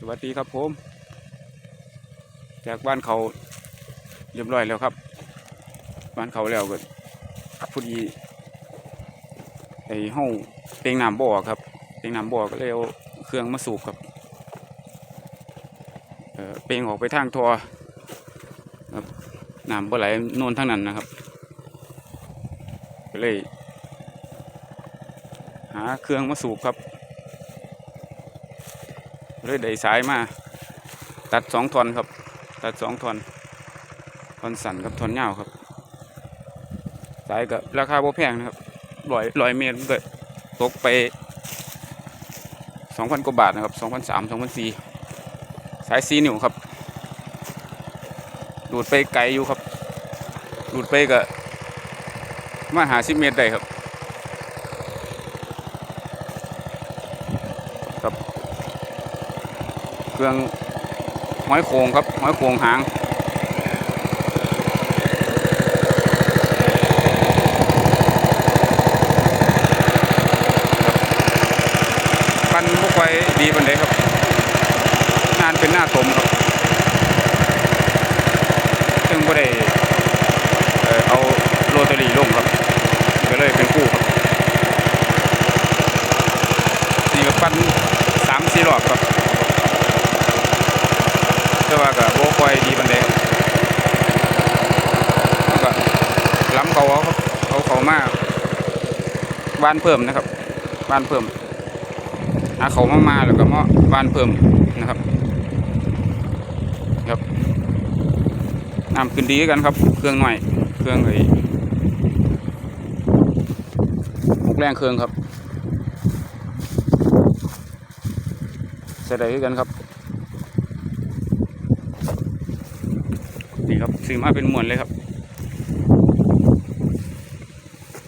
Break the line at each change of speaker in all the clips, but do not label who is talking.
สวัสดีครับผม จากบ้านเขาเรียบร้อยแล้วครับ บ้านเขาแล้วก็พอดีไอ้ห้องเตียงน้ำบ่อครับเตียงน้ำบ่อก็เลยเอาเครื่องมาสูบครับเออเปลงออกไปทางทอครับน้ำบ่ไหลโนนทั้งนั้นนะครับก็เลย หาเครื่องมาสูบครับ เลยได้สายมา ตัดสองทอนครับ ตัดสองทอนทอนสั่นกับทอนยาวครับ สายกับราคาบ่แพงนะครับร้อยร้อยเมตรมันก็ตกไปสองพันกว่าบาทนะครับสองพันสามสองพันสี่สายซีนิ้วครับ ดูดไปไกลอยู่ครับ ดูดไปก็มาหาสิเมตรได้ครับ เครื่องห้อยโคงครับห้อยโคงหางปันบุกไว้ดีปันไดครับงานเป็นหน้าตมครับซึ่งบ่ได้เอ่อเอาโรตารี่ลงครับก็เลยเป็นคู่ครับนี่ก็ปั้นสามสี่รอบครับ ว่าก็บ่ค่อยดีปานใดครับแล้วก็ล้ำเขาเอาเอาเขามาบ้านเพิ่มนะครับบ้านเพิ่มหาเขามามาแล้วก็มาบ้านเพิ่มนะครับครับน้ำขึ้นดีกันครับ เครื่องหน่อยเครื่องไอ้หกแรงเครื่องครับใส่ได้คือกันครับ นี่ครับซื้อมาเป็นมวนเลยครับ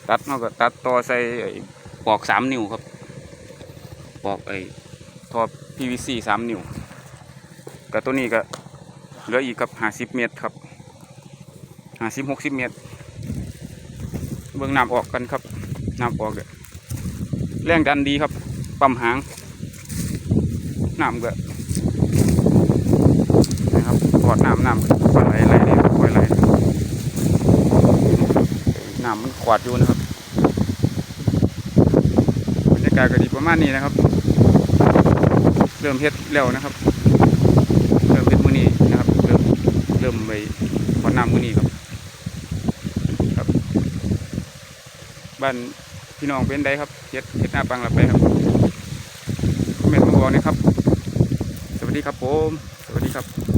ตัดเนาก็ตัดต่อใส่ปอกสามนิ้วครับ ปอกไอ้ท่อ PVC สามนิ้วกับตัวนี้ก็เหลืออีกกับห้าสิบเมตรครับห้าสิบหกสิบเมตร เบื้องน้ำออกกันครับน้ำออกเด้อแรงดันดีครับ ปั๊มหางน้ำก็นะครับ อดน้ำน้ำก็ไหลไหลนี่ค่อยไหลน้ำมันขวาดอยู่นะครับบรรยากาศก็ดีประมาณนี้นะครับ เริ่มเฮ็ดแล้วนะครับ เริ่มเฮ็ดมือนี้นะครับ เริ่มเริ่มไปขอดน้ำมือนี้ครับครับ บ้านพี่น้องเป็นไดครับเฮ็ดเฮ็ดหน้าปังหลับไปครับคอมเมนต์มาบอกนะครับ สวัสดีครับผม สวัสดีครับ